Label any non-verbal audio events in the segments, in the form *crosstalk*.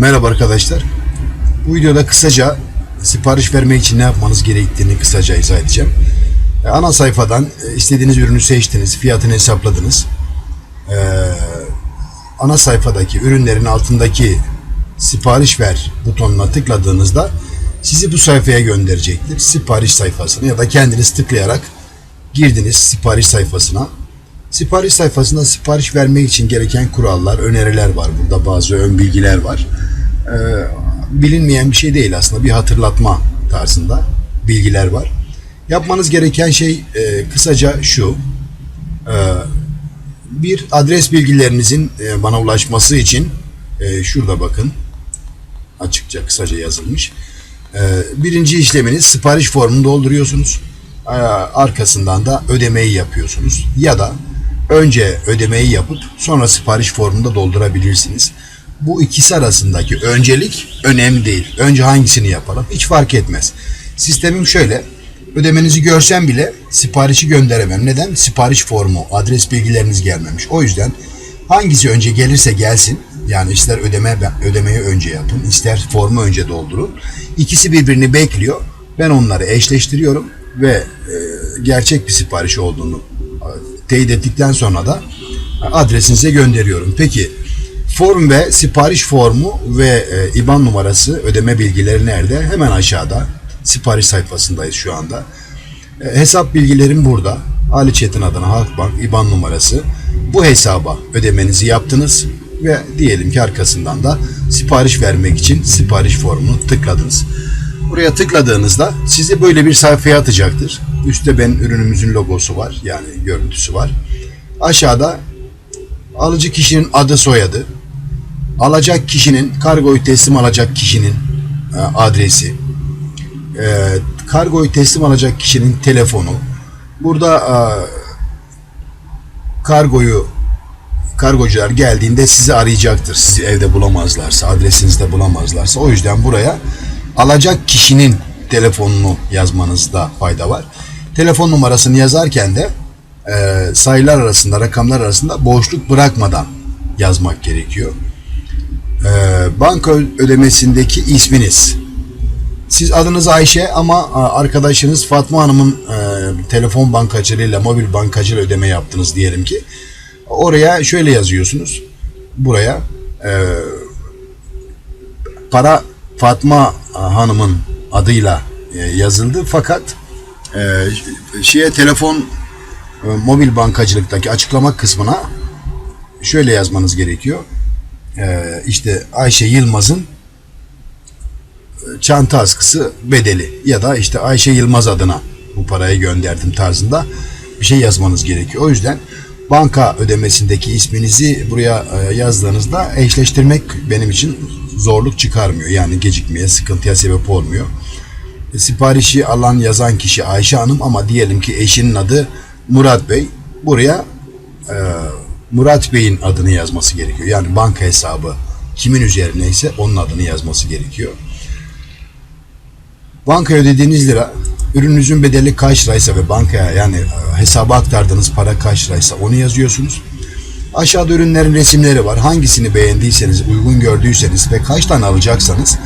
Merhaba arkadaşlar. Bu videoda kısaca sipariş vermek için ne yapmanız gerektiğini kısaca izah edeceğim. E, Ana sayfadan e, istediğiniz ürünü seçtiniz, fiyatını hesapladınız. E, Ana sayfadaki ürünlerin altındaki sipariş ver butonuna tıkladığınızda sizi bu sayfaya gönderecektir. Sipariş sayfasına ya da kendiniz tıklayarak girdiniz sipariş sayfasına. Sipariş sayfasında sipariş vermek için gereken kurallar, öneriler var. Burada bazı ön bilgiler var. Ee, bilinmeyen bir şey değil aslında. Bir hatırlatma tarzında bilgiler var. Yapmanız gereken şey e, kısaca şu. Ee, bir adres bilgilerinizin e, bana ulaşması için e, şurada bakın. Açıkça kısaca yazılmış. Ee, birinci işleminiz sipariş formunu dolduruyorsunuz. Ee, Arkasından da ödemeyi yapıyorsunuz. Ya da önce ödemeyi yapıp sonra sipariş formunu da doldurabilirsiniz. Bu ikisi arasındaki öncelik önemli değil. Önce hangisini yapalım hiç fark etmez. Sistemim şöyle. Ödemenizi görsem bile siparişi gönderemem. Neden? Sipariş formu, adres bilgileriniz gelmemiş. O yüzden hangisi önce gelirse gelsin. Yani ister ödeme ödemeyi önce yapın, ister formu önce doldurun. İkisi birbirini bekliyor. Ben onları eşleştiriyorum ve e, gerçek bir sipariş olduğunu teyit ettikten sonra da adresinize gönderiyorum. Peki form ve sipariş formu ve e, IBAN numarası ödeme bilgileri nerede? Hemen aşağıda. Sipariş sayfasındayız şu anda. E, hesap bilgilerim burada. Ali Çetin adına Halkbank IBAN numarası. Bu hesaba ödemenizi yaptınız ve diyelim ki arkasından da sipariş vermek için sipariş formunu tıkladınız. Buraya tıkladığınızda sizi böyle bir sayfaya atacaktır. Üstte benim ürünümüzün logosu var. Yani görüntüsü var. Aşağıda alıcı kişinin adı soyadı, alacak kişinin, kargoyu teslim alacak kişinin e, adresi, e, kargoyu teslim alacak kişinin telefonu. Burada e, kargoyu kargocular geldiğinde sizi arayacaktır. Sizi evde bulamazlarsa, adresinizde bulamazlarsa. O yüzden buraya alacak kişinin telefonunu yazmanızda fayda var. Telefon numarasını yazarken de e, sayılar arasında, rakamlar arasında boşluk bırakmadan yazmak gerekiyor. E, banka ödemesindeki isminiz. Siz adınız Ayşe ama a, arkadaşınız Fatma Hanım'ın e, telefon bankacılığıyla, mobil bankacılığı ödeme yaptınız diyelim ki. Oraya şöyle yazıyorsunuz. Buraya e, para Fatma Hanım'ın adıyla e, yazıldı fakat e, şeye telefon e, mobil bankacılıktaki açıklama kısmına şöyle yazmanız gerekiyor. E, işte Ayşe Yılmaz'ın e, çanta askısı bedeli ya da işte Ayşe Yılmaz adına bu parayı gönderdim tarzında bir şey yazmanız gerekiyor. O yüzden banka ödemesindeki isminizi buraya e, yazdığınızda eşleştirmek benim için zorluk çıkarmıyor. Yani gecikmeye, sıkıntıya sebep olmuyor. Siparişi alan yazan kişi Ayşe Hanım ama diyelim ki eşinin adı Murat Bey. Buraya e, Murat Bey'in adını yazması gerekiyor. Yani banka hesabı kimin üzerine ise onun adını yazması gerekiyor. Bankaya ödediğiniz lira, ürününüzün bedeli kaç liraysa ve bankaya yani e, hesaba aktardığınız para kaç liraysa onu yazıyorsunuz. Aşağıda ürünlerin resimleri var. Hangisini beğendiyseniz, uygun gördüyseniz ve kaç tane alacaksanız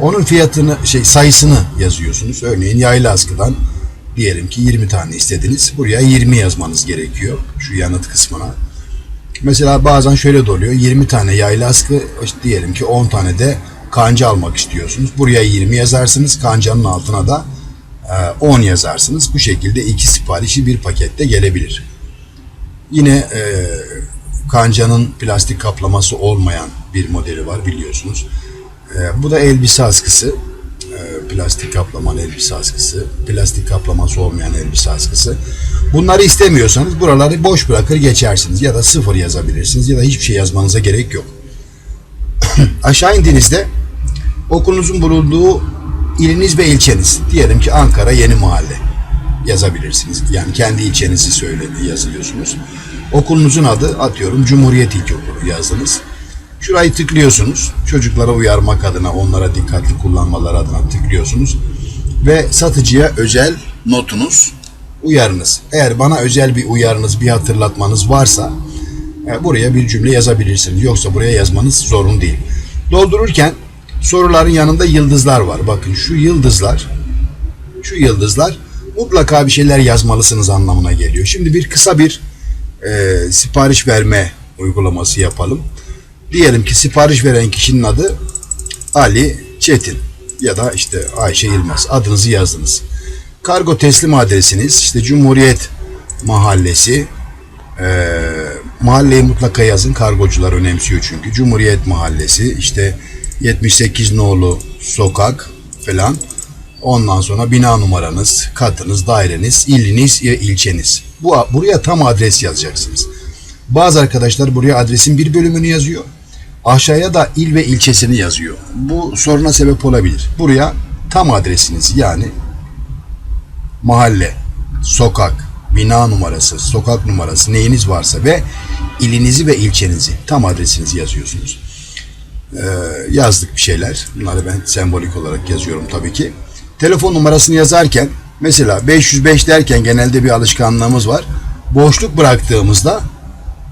onun fiyatını, şey sayısını yazıyorsunuz. Örneğin yaylı askıdan diyelim ki 20 tane istediniz. Buraya 20 yazmanız gerekiyor şu yanıt kısmına. Mesela bazen şöyle de oluyor. 20 tane yaylı askı işte diyelim ki 10 tane de kanca almak istiyorsunuz. Buraya 20 yazarsınız. Kancanın altına da e, 10 yazarsınız. Bu şekilde iki siparişi bir pakette gelebilir. Yine e, kancanın plastik kaplaması olmayan bir modeli var biliyorsunuz. E, bu da elbise askısı. E, plastik kaplamalı elbise askısı. Plastik kaplaması olmayan elbise askısı. Bunları istemiyorsanız buraları boş bırakır geçersiniz. Ya da sıfır yazabilirsiniz ya da hiçbir şey yazmanıza gerek yok. *coughs* Aşağı indiğinizde okulunuzun bulunduğu iliniz ve ilçeniz. Diyelim ki Ankara Yeni Mahalle yazabilirsiniz. Yani kendi ilçenizi söyledi yazıyorsunuz. Okulunuzun adı atıyorum Cumhuriyet İlkokulu yazdınız. Şurayı tıklıyorsunuz. Çocuklara uyarmak adına, onlara dikkatli kullanmaları adına tıklıyorsunuz. Ve satıcıya özel notunuz, uyarınız. Eğer bana özel bir uyarınız, bir hatırlatmanız varsa e, buraya bir cümle yazabilirsiniz. Yoksa buraya yazmanız zorun değil. Doldururken soruların yanında yıldızlar var. Bakın şu yıldızlar şu yıldızlar mutlaka bir şeyler yazmalısınız anlamına geliyor. Şimdi bir kısa bir e, sipariş verme uygulaması yapalım. Diyelim ki sipariş veren kişinin adı Ali Çetin ya da işte Ayşe Yılmaz adınızı yazdınız. Kargo teslim adresiniz işte Cumhuriyet Mahallesi e, mahalleyi mutlaka yazın kargocular önemsiyor çünkü. Cumhuriyet Mahallesi işte 78 nolu sokak falan. Ondan sonra bina numaranız, katınız, daireniz, iliniz ya ilçeniz. Bu buraya tam adres yazacaksınız. Bazı arkadaşlar buraya adresin bir bölümünü yazıyor. Aşağıya da il ve ilçesini yazıyor. Bu soruna sebep olabilir. Buraya tam adresiniz yani mahalle, sokak, bina numarası, sokak numarası neyiniz varsa ve ilinizi ve ilçenizi tam adresinizi yazıyorsunuz. Ee, yazdık bir şeyler. Bunları ben sembolik olarak yazıyorum tabii ki. Telefon numarasını yazarken mesela 505 derken genelde bir alışkanlığımız var. Boşluk bıraktığımızda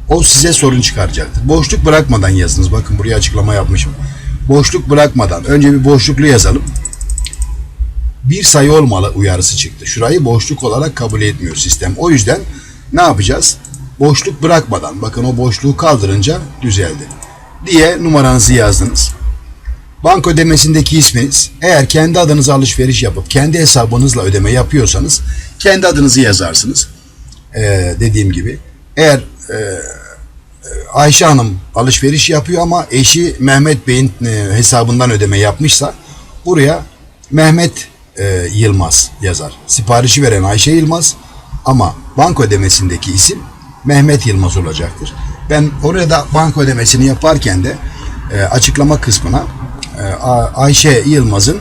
o size sorun çıkaracaktır. Boşluk bırakmadan yazınız. Bakın buraya açıklama yapmışım. Boşluk bırakmadan önce bir boşluklu yazalım. Bir sayı olmalı uyarısı çıktı. Şurayı boşluk olarak kabul etmiyor sistem. O yüzden ne yapacağız? Boşluk bırakmadan bakın o boşluğu kaldırınca düzeldi. Diye numaranızı yazdınız. Banka ödemesindeki isminiz eğer kendi adınıza alışveriş yapıp kendi hesabınızla ödeme yapıyorsanız kendi adınızı yazarsınız. Ee, dediğim gibi. Eğer e, Ayşe Hanım alışveriş yapıyor ama eşi Mehmet Bey'in e, hesabından ödeme yapmışsa buraya Mehmet e, Yılmaz yazar. Siparişi veren Ayşe Yılmaz ama banka ödemesindeki isim Mehmet Yılmaz olacaktır. Ben oraya da banka ödemesini yaparken de e, açıklama kısmına e, Ayşe Yılmaz'ın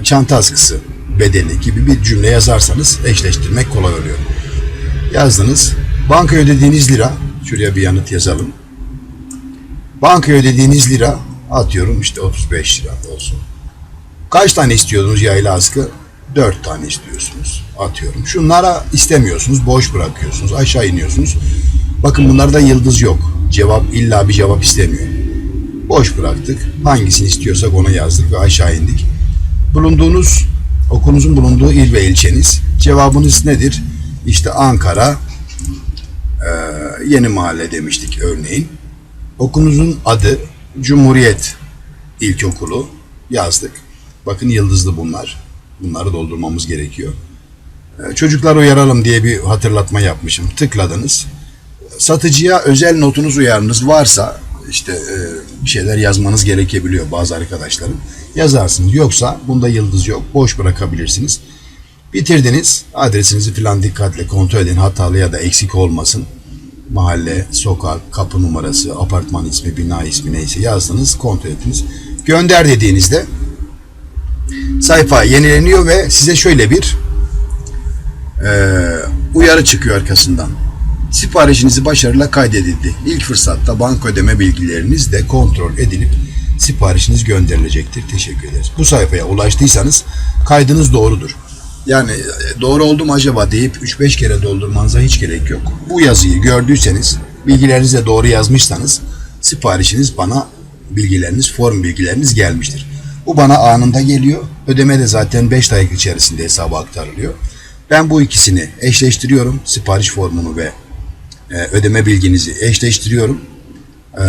e, çanta askısı bedeli gibi bir cümle yazarsanız eşleştirmek kolay oluyor. Yazdınız. Banka ödediğiniz lira, şuraya bir yanıt yazalım. Banka ödediğiniz lira atıyorum işte 35 lira olsun. Kaç tane istiyordunuz yaylı askı? 4 tane istiyorsunuz. Atıyorum. Şunlara istemiyorsunuz. Boş bırakıyorsunuz. Aşağı iniyorsunuz. Bakın bunlarda yıldız yok. Cevap illa bir cevap istemiyor. Boş bıraktık. Hangisini istiyorsak onu yazdık ve aşağı indik. Bulunduğunuz, okulunuzun bulunduğu il ve ilçeniz. Cevabınız nedir? İşte Ankara, e, Yeni Mahalle demiştik örneğin. Okulunuzun adı Cumhuriyet İlkokulu yazdık. Bakın yıldızlı bunlar. Bunları doldurmamız gerekiyor. Ee, Çocuklar uyaralım diye bir hatırlatma yapmışım. Tıkladınız. Satıcıya özel notunuz uyarınız varsa işte e, bir şeyler yazmanız gerekebiliyor bazı arkadaşların. Yazarsınız. Yoksa bunda yıldız yok. Boş bırakabilirsiniz. Bitirdiniz. Adresinizi falan dikkatle kontrol edin. Hatalı ya da eksik olmasın. Mahalle, sokak, kapı numarası, apartman ismi, bina ismi neyse yazdınız, kontrol ettiniz. Gönder dediğinizde sayfa yenileniyor ve size şöyle bir e, uyarı çıkıyor arkasından. Siparişinizi başarıyla kaydedildi. İlk fırsatta banka ödeme bilgileriniz de kontrol edilip siparişiniz gönderilecektir. Teşekkür ederiz. Bu sayfaya ulaştıysanız kaydınız doğrudur. Yani doğru oldu mu acaba deyip 3-5 kere doldurmanıza hiç gerek yok. Bu yazıyı gördüyseniz, bilgilerinizi de doğru yazmışsanız siparişiniz bana bilgileriniz, form bilgileriniz gelmiştir. Bu bana anında geliyor. Ödeme de zaten 5 dakika içerisinde hesaba aktarılıyor. Ben bu ikisini eşleştiriyorum. Sipariş formunu ve e, ödeme bilginizi eşleştiriyorum. E,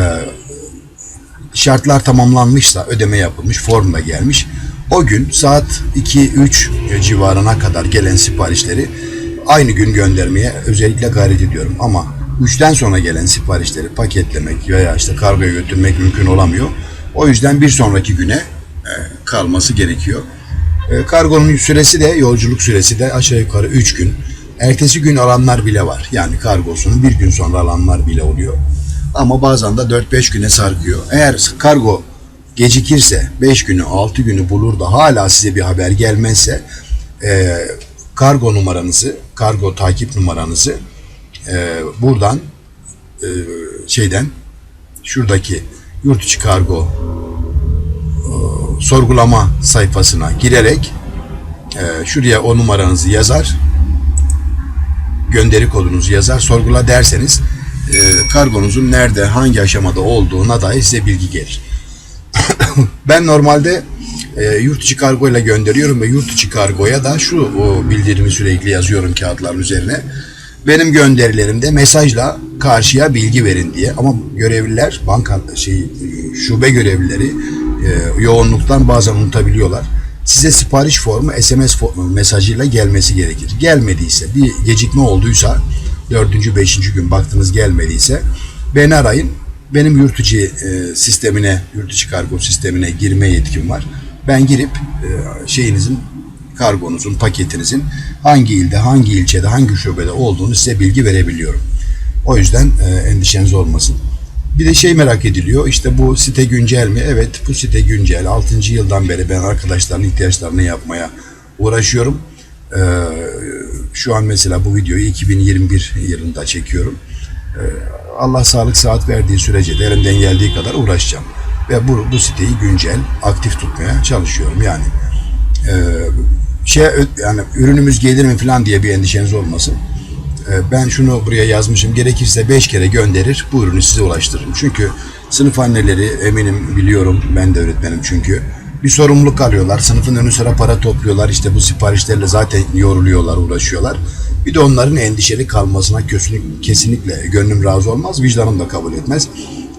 şartlar tamamlanmışsa ödeme yapılmış, form da gelmiş. O gün saat 2-3 civarına kadar gelen siparişleri aynı gün göndermeye özellikle gayret ediyorum. Ama 3'ten sonra gelen siparişleri paketlemek veya işte kargoya götürmek mümkün olamıyor. O yüzden bir sonraki güne e, kalması gerekiyor. E, Kargonun süresi de yolculuk süresi de aşağı yukarı 3 gün. Ertesi gün alanlar bile var. Yani kargosunu bir gün sonra alanlar bile oluyor. Ama bazen de 4-5 güne sarkıyor. Eğer kargo gecikirse 5 günü 6 günü bulur da hala size bir haber gelmezse e, kargo numaranızı, kargo takip numaranızı e, buradan e, şeyden şuradaki yurt içi kargo sorgulama sayfasına girerek e, şuraya o numaranızı yazar gönderi kodunuzu yazar sorgula derseniz e, kargonuzun nerede hangi aşamada olduğuna dair size bilgi gelir. *laughs* ben normalde e, yurt içi kargo ile gönderiyorum ve yurt içi kargoya da şu o bildirimi sürekli yazıyorum kağıtların üzerine. Benim gönderilerimde mesajla karşıya bilgi verin diye ama görevliler banka şey şube görevlileri e, yoğunluktan bazen unutabiliyorlar. Size sipariş formu SMS formu mesajıyla gelmesi gerekir. Gelmediyse bir gecikme olduysa dördüncü beşinci gün baktınız gelmediyse beni arayın. Benim yurt e, sistemine, yurt kargo sistemine girme yetkim var. Ben girip e, şeyinizin kargonuzun, paketinizin hangi ilde, hangi ilçede, hangi şubede olduğunu size bilgi verebiliyorum. O yüzden e, endişeniz olmasın. Bir de şey merak ediliyor. işte bu site güncel mi? Evet bu site güncel. 6. yıldan beri ben arkadaşların ihtiyaçlarını yapmaya uğraşıyorum. Şu an mesela bu videoyu 2021 yılında çekiyorum. Ee, Allah sağlık saat verdiği sürece de elimden geldiği kadar uğraşacağım. Ve bu, bu siteyi güncel, aktif tutmaya çalışıyorum. Yani e, şey yani ürünümüz gelir mi falan diye bir endişeniz olmasın. E, ben şunu buraya yazmışım. Gerekirse 5 kere gönderir. Bu ürünü size ulaştırırım. Çünkü sınıf anneleri eminim biliyorum. Ben de öğretmenim çünkü. Bir sorumluluk alıyorlar. Sınıfın önü sıra para topluyorlar. İşte bu siparişlerle zaten yoruluyorlar, uğraşıyorlar. Bir de onların endişeli kalmasına kesinlikle, gönlüm razı olmaz. Vicdanım da kabul etmez.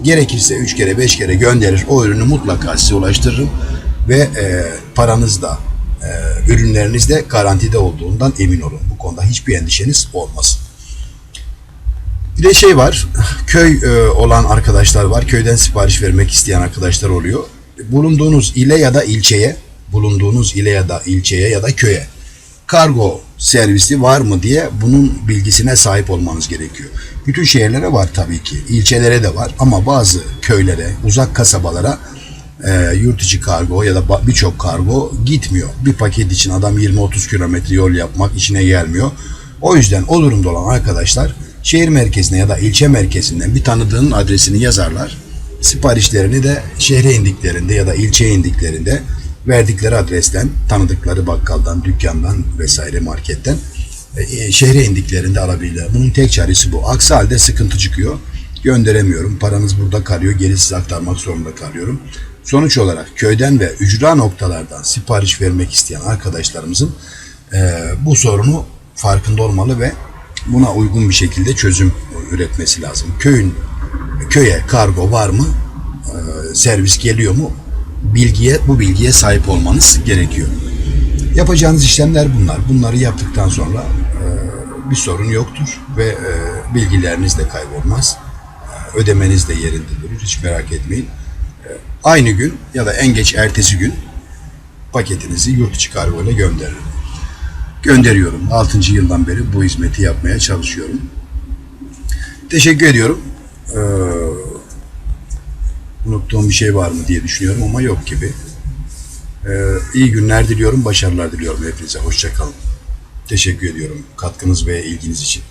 Gerekirse 3 kere 5 kere gönderir. O ürünü mutlaka size ulaştırırım. Ve e, paranız da e, ürünleriniz de garantide olduğundan emin olun. Bu konuda hiçbir endişeniz olmasın. Bir de şey var, köy e, olan arkadaşlar var, köyden sipariş vermek isteyen arkadaşlar oluyor. Bulunduğunuz ile ya da ilçeye, bulunduğunuz ile ya da ilçeye ya da köye kargo servisi var mı diye bunun bilgisine sahip olmanız gerekiyor. Bütün şehirlere var tabii ki, ilçelere de var ama bazı köylere, uzak kasabalara e, yurt içi kargo ya da birçok kargo gitmiyor. Bir paket için adam 20-30 kilometre yol yapmak işine gelmiyor. O yüzden o durumda olan arkadaşlar şehir merkezine ya da ilçe merkezinden bir tanıdığının adresini yazarlar. Siparişlerini de şehre indiklerinde ya da ilçeye indiklerinde verdikleri adresten, tanıdıkları bakkaldan, dükkandan vesaire marketten e, şehre indiklerinde alabilirler. Bunun tek çaresi bu. Aksi halde sıkıntı çıkıyor. Gönderemiyorum. Paranız burada kalıyor. Geri size aktarmak zorunda kalıyorum. Sonuç olarak köyden ve ücra noktalardan sipariş vermek isteyen arkadaşlarımızın e, bu sorunu farkında olmalı ve buna uygun bir şekilde çözüm üretmesi lazım. Köyün köye kargo var mı? E, servis geliyor mu? Bilgiye bu bilgiye sahip olmanız gerekiyor. Yapacağınız işlemler bunlar. Bunları yaptıktan sonra e, bir sorun yoktur ve e, bilgileriniz de kaybolmaz. E, ödemeniz de yerinde durur. Hiç merak etmeyin. Aynı gün ya da en geç ertesi gün paketinizi yurt içi kargo ile gönderirim. Gönderiyorum. 6. yıldan beri bu hizmeti yapmaya çalışıyorum. Teşekkür ediyorum. Ee, unuttuğum bir şey var mı diye düşünüyorum ama yok gibi. Ee, iyi günler diliyorum, başarılar diliyorum hepinize. Hoşçakalın. Teşekkür ediyorum katkınız ve ilginiz için.